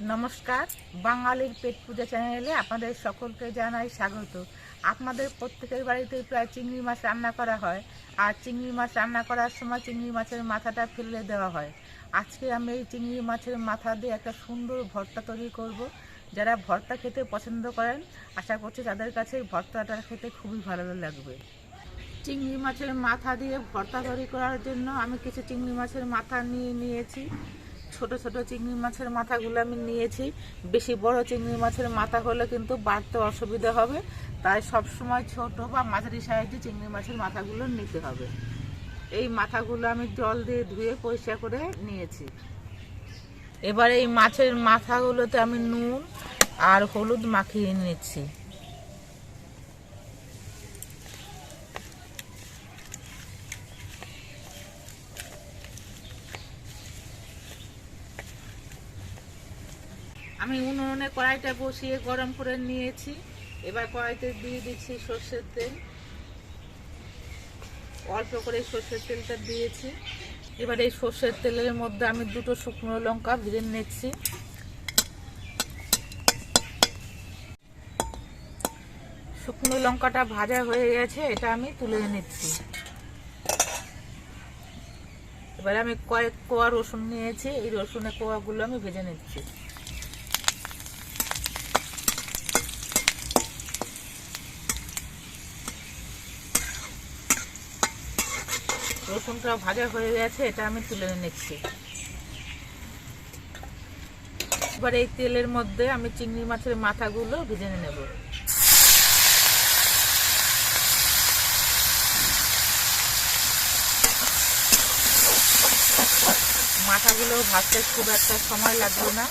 নমস্কার, বাঙালির পেট পূজা চ্যানেলে আপনাদের সকলকে জানাই স্বাগত। আপনাদের প্রত্যেকের বাড়িতে প্রায় চিংড়ি মাছ রান্না করা হয়, আর চিংড়ি মাছ রান্না করার সময় চিংড়ি মাছের মাথাটা ফেলে দেওয়া হয়। আজকে আমি এই চিংড়ি মাছের মাথা দিয়ে একটা সুন্দর ভর্তা তৈরি করব। যারা ভর্তা খেতে পছন্দ করেন, আশা করছি তাদের কাছে ভর্তাটা খেতে খুবই ভালো লাগবে। চিংড়ি মাছের মাথা দিয়ে ভর্তা তৈরি করার জন্য আমি কিছু চিংড়ি মাছের মাথা নিয়ে নিয়েছি। ছোট ছোট চিংড়ি মাছের মাথাগুলো আমি নিয়েছি। বেশি বড় চিংড়ি মাছের মাথা হলে কিন্তু বাড়তে অসুবিধা হবে। তাই সব সময় ছোট বা মাঝারি সাইজে চিংড়ি মাছের মাথাগুলো নিতে হবে। এই মাথাগুলো আমি জল দিয়ে ধুয়ে পরিষ্কার করে নিয়েছি। এবার এই মাছের মাথাগুলোতে আমি নুন আর হলুদ মাখিয়ে নিচ্ছি। আমি উনুনে কড়াইটা বসিয়ে গরম করে নিয়েছি। এবার কড়াইতে দিয়ে দিচ্ছি সর্ষের তেল। অল্প করে সর্ষের তেলটা দিয়েছি। এবার এই সর্ষের তেলের মধ্যে আমি দুটো শুকনো লঙ্কা ভেজে নিচ্ছি। শুকনো লঙ্কাটা ভাজা হয়ে গেছে, এটা আমি তুলে নিচ্ছি। এবার আমি কয়েক কোয়া রসুন নিয়েছি, এই রসুনের কোয়াগুলো আমি ভেজে নিচ্ছি। রসুনটা ভাজা হয়ে গেছে, এটা আমি তুলে নিচ্ছি। এবার এই তেলের মধ্যে আমি চিংড়ি মাছের মাথাগুলো ভেজে নেব। মাথাগুলো ভাজতে খুব একটা সময় লাগবে না।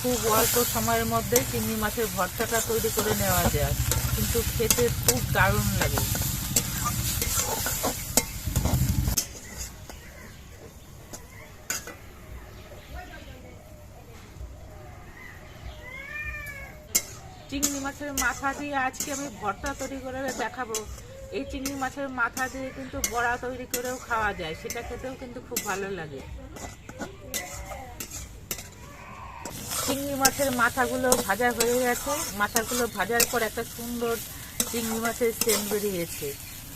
খুব অল্প সময়ের মধ্যে চিংড়ি মাছের ভর্তাটা তৈরি করে নেওয়া যায়। কিন্তু খেতে খুব দারুণ লাগে। চিংড়ি মাছের মাথা দিয়ে আজকে আমি ভর্তা তৈরি করে দেখাবো। এই চিংড়ি মাছের মাথা দিয়ে কিন্তু বড়া তৈরি করেও খাওয়া যায়, সেটা খেতেও কিন্তু খুব ভালো লাগে। চিংড়ি মাছের মাথাগুলো ভাজা হয়ে গেছে। মাথাগুলো ভাজার পর একটা সুন্দর চিংড়ি মাছের সেন্ট বেরিয়েছে।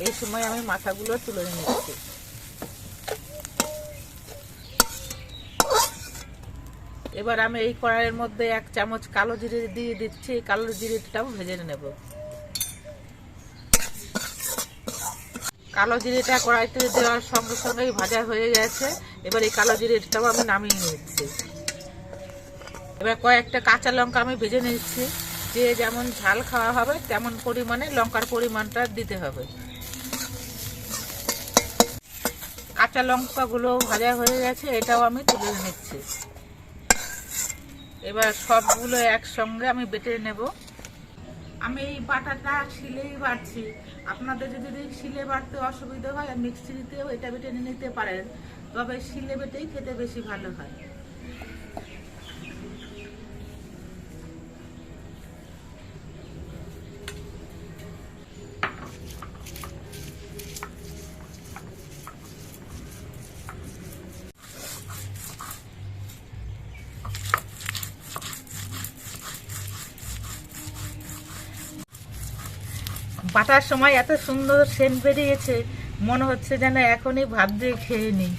এই সময় আমি মাথাগুলো তুলে নিচ্ছি। এবার আমি এই কড়াইয়ের মধ্যে এক চামচ কালো জিরে দিয়ে দিচ্ছি। এই কালো জিরেটাও ভেজে নেব। কালো জিরেটা কড়াইতে দেওয়ার সঙ্গে সঙ্গেই ভাজা হয়ে গেছে। এবার এই কালো জিরেটাও আমি নামিয়ে নিচ্ছি। এবার কয়েকটা কাঁচা লঙ্কা আমি ভেজে নিচ্ছি। যে যেমন ঝাল খাওয়া হবে, তেমন পরিমাণে লঙ্কার পরিমাণটা দিতে হবে। কাঁচা লঙ্কাগুলো ভাজা হয়ে গেছে, এটাও আমি তুলে নিচ্ছি। এবার সবগুলো একসঙ্গে আমি বেটে নেব। আমি এই বাটাটা শিলেই বাড়ছি আপনাদের যদি শিলে বাড়তে অসুবিধা হয়, মিক্সিতেও এটা বেটে নিতে পারেন। তবে শিলে বেটেই খেতে বেশি ভালো হয়। বাটার সময় এত সুন্দর সেন্ট বেরিয়েছে, মনে হচ্ছে যেন এখনই ভাত দিয়ে খেয়ে নিই।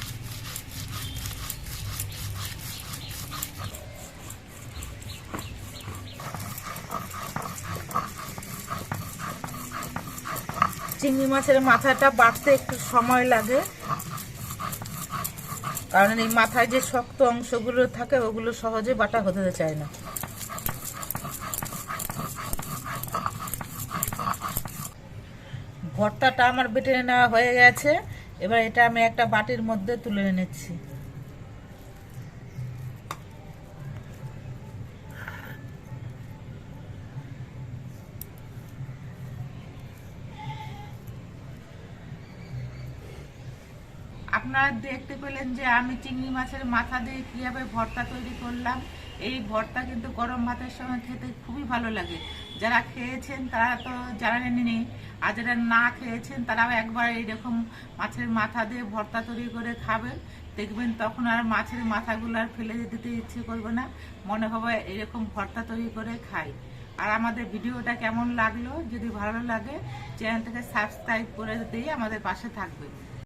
চিংড়ি মাছের মাথাটা বাড়তে একটু সময় লাগে, কারণ এই মাথায় যে শক্ত অংশগুলো থাকে, ওগুলো সহজে বাটা হতে চায় না। ভর্তাটা আমার বেটে নেওয়া হয়ে গেছে। এবার এটা আমি একটা বাটির মধ্যে তুলে এনেছি। আপনারা দেখতে পেলেন যে আমি চিংড়ি মাছের মাথা দিয়ে কীভাবে ভর্তা তৈরি করলাম। এই ভর্তা কিন্তু গরম ভাতের সঙ্গে খেতে খুবই ভালো লাগে। যারা খেয়েছেন তারা তো জানেনই আর যারা না খেয়েছেন তারাও একবার এইরকম মাছের মাথা দিয়ে ভর্তা তৈরি করে খাবেন। দেখবেন তখন আর মাছের মাথাগুলো আর ফেলে দিতে ইচ্ছে করবে না। মনে হবে এরকম ভর্তা তৈরি করে খাই। আর আমাদের ভিডিওটা কেমন লাগল? যদি ভালো লাগে, চ্যানেলটাকে সাবস্ক্রাইব করে দিয়ে আমাদের পাশে থাকবে